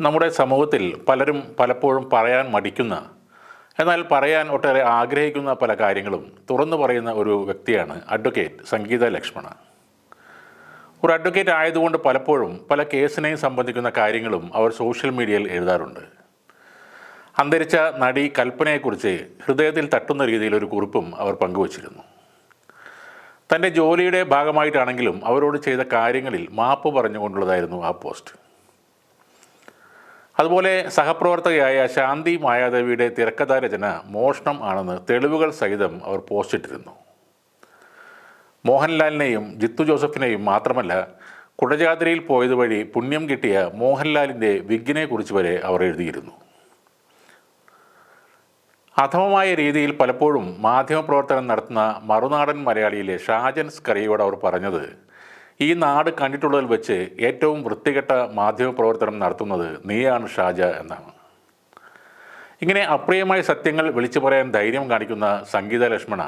നമ്മുടെ സമൂഹത്തിൽ പലരും പലപ്പോഴും പറയാൻ മടിക്കുന്ന എന്നാൽ പറയാൻ ഒട്ടേറെ ആഗ്രഹിക്കുന്ന പല കാര്യങ്ങളും തുറന്നു പറയുന്ന ഒരു വ്യക്തിയാണ് അഡ്വക്കേറ്റ് സംഗീത ലക്ഷ്മണ. ഒരു അഡ്വക്കേറ്റ് ആയതുകൊണ്ട് പലപ്പോഴും പല കേസിനെയും സംബന്ധിക്കുന്ന കാര്യങ്ങളും അവർ സോഷ്യൽ മീഡിയയിൽ എഴുതാറുണ്ട്. അന്തരിച്ച നടി കൽപ്പനയെക്കുറിച്ച് ഹൃദയത്തിൽ തട്ടുന്ന രീതിയിൽ ഒരു കുറിപ്പും അവർ പങ്കുവച്ചിരുന്നു. തന്റെ ജോലിയുടെ ഭാഗമായിട്ടാണെങ്കിലും അവരോട് ചെയ്ത കാര്യങ്ങളിൽ മാപ്പ് പറഞ്ഞുകൊണ്ടുള്ളതായിരുന്നു ആ പോസ്റ്റ്. അതുപോലെ സഹപ്രവർത്തകയായ ശാന്തി മായാദേവിയുടെ തിരക്കഥാ രചന മോഷണം ആണെന്ന് തെളിവുകൾ സഹിതം അവർ പോസ്റ്റിട്ടിരുന്നു മോഹൻലാലിനെയും ജിത്തു ജോസഫിനെയും മാത്രമല്ല കുടജാതിരയിൽ പോയതുവഴി പുണ്യം കിട്ടിയ മോഹൻലാലിന്റെ വിഗ്നെക്കുറിച്ച് കുറിച്ച് വരെ അവർ എഴുതിയിരുന്നു. അധമമായ രീതിയിൽ പലപ്പോഴും മാധ്യമപ്രവർത്തനം നടത്തുന്ന മറുനാടൻ മലയാളിയിലെ ഷാജൻ സ്കറിയോട് അവർ പറഞ്ഞത് ഈ നാട് കണ്ടിട്ടുള്ളതിൽ വെച്ച് ഏറ്റവും വൃത്തികെട്ട മാധ്യമപ്രവർത്തനം നടത്തുന്നത് നീയാണ് ഷാജ എന്നാണ്. ഇങ്ങനെ അപ്രിയമായ സത്യങ്ങൾ വിളിച്ചു പറയാൻ ധൈര്യം കാണിക്കുന്ന സംഗീത ലക്ഷ്മണ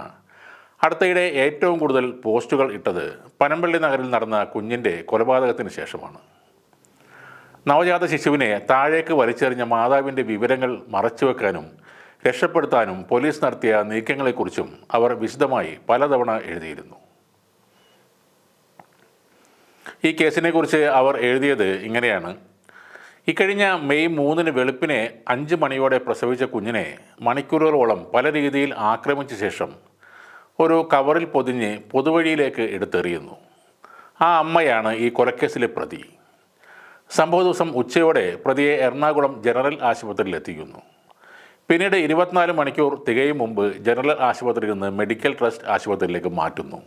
അടുത്തയിടെ ഏറ്റവും കൂടുതൽ പോസ്റ്റുകൾ ഇട്ടത് പനമ്പള്ളി നഗറിൽ നടന്ന കുഞ്ഞിന്റെ കൊലപാതകത്തിന് ശേഷമാണ്. നവജാത ശിശുവിനെ താഴേക്ക് വലിച്ചെറിഞ്ഞ മാതാവിന്റെ വിവരങ്ങൾ മറച്ചുവെക്കാനും രക്ഷപ്പെടുത്താനും പോലീസ് നടത്തിയ നീക്കങ്ങളെക്കുറിച്ചും അവർ വിശദമായി പലതവണ എഴുതിയിരുന്നു. ഈ കേസിനെക്കുറിച്ച് അവർ എഴുതിയത് ഇങ്ങനെയാണ്. ഇക്കഴിഞ്ഞ മെയ് മൂന്നിന് വെളുപ്പിനെ അഞ്ച് മണിയോടെ പ്രസവിച്ച കുഞ്ഞിനെ മണിക്കൂറുകളോളം പല രീതിയിൽ ആക്രമിച്ച ശേഷം ഒരു കവറിൽ പൊതിഞ്ഞ് പൊതുവഴിയിലേക്ക് എടുത്തെറിയുന്നു. ആ അമ്മയാണ് ഈ കൊലക്കേസിലെ പ്രതി. സംഭവ ദിവസം ഉച്ചയോടെ പ്രതിയെ എറണാകുളം ജനറൽ ആശുപത്രിയിൽ എത്തിക്കുന്നു. പിന്നീട് ഇരുപത്തിനാല് മണിക്കൂർ തികയും മുമ്പ് ജനറൽ ആശുപത്രിയിൽ നിന്ന് മെഡിക്കൽ ട്രസ്റ്റ് ആശുപത്രിയിലേക്ക് മാറ്റുന്നു.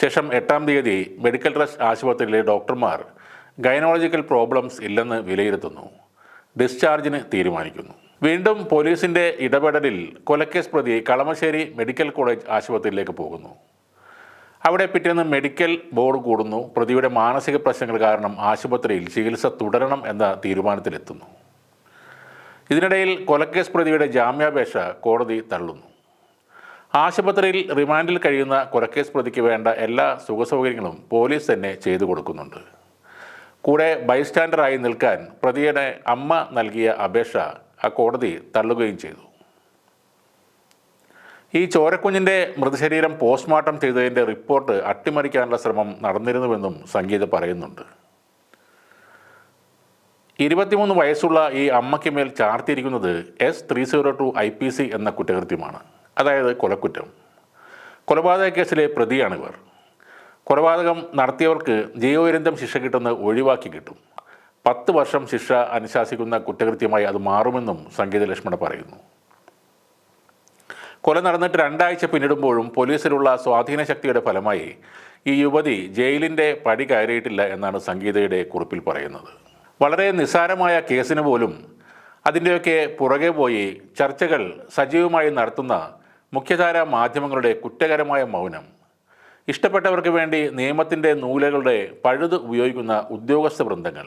ശേഷം എട്ടാം തീയതി മെഡിക്കൽ ട്രസ്റ്റ് ആശുപത്രിയിലെ ഡോക്ടർമാർ ഗൈനോളജിക്കൽ പ്രോബ്ലംസ് ഇല്ലെന്ന് വിലയിരുത്തുന്നു. ഡിസ്ചാർജിന് തീരുമാനിക്കുന്നു. വീണ്ടും പോലീസിന്റെ ഇടപെടലിൽ കൊലക്കേസ് പ്രതി കളമശ്ശേരി മെഡിക്കൽ കോളേജ് ആശുപത്രിയിലേക്ക് പോകുന്നു. അവിടെ പിറ്റേന്ന് മെഡിക്കൽ ബോർഡ് കൂടുന്നു. പ്രതിയുടെ മാനസിക പ്രശ്നങ്ങൾ കാരണം ആശുപത്രിയിൽ ചികിത്സ തുടരണം എന്ന തീരുമാനത്തിലെത്തുന്നു. ഇതിനിടയിൽ കൊലക്കേസ് പ്രതിയുടെ ജാമ്യാപേക്ഷ കോടതി തള്ളുന്നു. ആശുപത്രിയിൽ റിമാൻഡിൽ കഴിയുന്ന കൊലക്കേസ് പ്രതിക്ക് വേണ്ട എല്ലാ സുഖസൗകര്യങ്ങളും പോലീസ് തന്നെ ചെയ്തു കൊടുക്കുന്നുണ്ട്. കൂടെ ബൈസ്റ്റാൻഡറായി നിൽക്കാൻ പ്രതിയുടെ അമ്മ നൽകിയ അപേക്ഷ ആ കോടതി തള്ളുകയും ചെയ്തു. ഈ ചോരക്കുഞ്ഞിന്റെ മൃതശരീരം പോസ്റ്റ്മോർട്ടം ചെയ്തതിന്റെ റിപ്പോർട്ട് അട്ടിമറിക്കാനുള്ള ശ്രമം നടന്നിരുന്നുവെന്നും സംഗീത പറയുന്നുണ്ട്. ഇരുപത്തിമൂന്ന് വയസ്സുള്ള ഈ അമ്മയ്ക്ക് മേൽ ചാർത്തിയിരിക്കുന്നത് S three zero two I P C എന്ന കുറ്റകൃത്യമാണ്. അതായത് കൊലക്കുറ്റം. കൊലപാതക കേസിലെ പ്രതിയാണിവർ. കൊലപാതകം നടത്തിയവർക്ക് ജീവപര്യന്തം ശിക്ഷ കിട്ടുന്ന ഒഴിവാക്കി കിട്ടും. പത്ത് വർഷം ശിക്ഷ അനുശാസിക്കുന്ന കുറ്റകൃത്യമായി അത് മാറുമെന്നും സംഗീത ലക്ഷ്മണ പറയുന്നു. കൊല നടന്നിട്ട് രണ്ടാഴ്ച പിന്നിടുമ്പോഴും പോലീസിലുള്ള സ്വാധീന ശക്തിയുടെ ഫലമായി ഈ യുവതി ജയിലിന്റെ പടി കയറിയിട്ടില്ല എന്നാണ് സംഗീതയുടെ കുറിപ്പിൽ പറയുന്നത്. വളരെ നിസ്സാരമായ കേസിന് പോലും അതിന്റെയൊക്കെ പുറകെ പോയി ചർച്ചകൾ സജീവമായി നടത്തുന്ന മുഖ്യധാരാ മാധ്യമങ്ങളുടെ കുറ്റകരമായ മൗനം. ഇഷ്ടപ്പെട്ടവർക്ക് വേണ്ടി നിയമത്തിന്റെ നൂലകളുടെ പഴുത് ഉപയോഗിക്കുന്ന ഉദ്യോഗസ്ഥ വൃന്ദങ്ങൾ.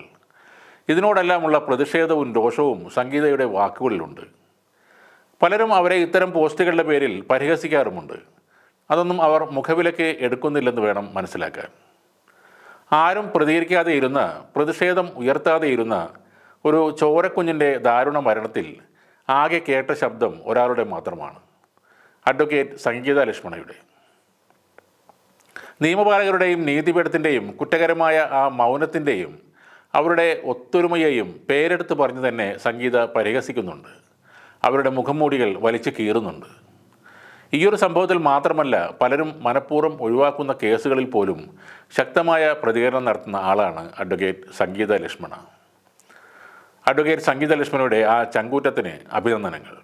ഇതിനോടെല്ലാമുള്ള പ്രതിഷേധവും രോഷവും സംഗീതയുടെ വാക്കുകളിലുണ്ട്. പലരും അവരെ ഇത്തരം പോസ്റ്റുകളുടെ പേരിൽ പരിഹസിക്കാറുമുണ്ട്. അതൊന്നും അവർ മുഖവിലക്ക് എടുക്കുന്നില്ലെന്ന് വേണം മനസ്സിലാക്കാൻ. ആരും പ്രതികരിക്കാതെ ഇരുന്ന പ്രതിഷേധം ഉയർത്താതെ ഇരുന്ന ഒരു ചോരക്കുഞ്ഞിന്റെ ദാരുണ മരണത്തിൽ ആകെ കേട്ട ശബ്ദം ഒരാളുടെ മാത്രമാണ്. അഡ്വക്കേറ്റ് സംഗീത ലക്ഷ്മണയുടെ. നിയമപാലകരുടെയും നീതിപീഠത്തിന്റെയും കുറ്റകരമായ ആ മൗനത്തിന്റെയും അവരുടെ ഒത്തൊരുമയെയും പേരെടുത്ത് പറഞ്ഞു തന്നെ സംഗീത പരിഹസിക്കുന്നുണ്ട്. അവരുടെ മുഖംമൂടികൾ വലിച്ചു കീറുന്നുണ്ട്. ഈയൊരു സംഭവത്തിൽ മാത്രമല്ല പലരും മനഃപൂർവം ഒഴിവാക്കുന്ന കേസുകളിൽ പോലും ശക്തമായ പ്രതികരണം നടത്തുന്ന ആളാണ് അഡ്വക്കേറ്റ് സംഗീത ലക്ഷ്മണ. അഡ്വക്കേറ്റ് സംഗീത ലക്ഷ്മണയുടെ ആ ചങ്കൂറ്റത്തിന് അഭിനന്ദനങ്ങൾ.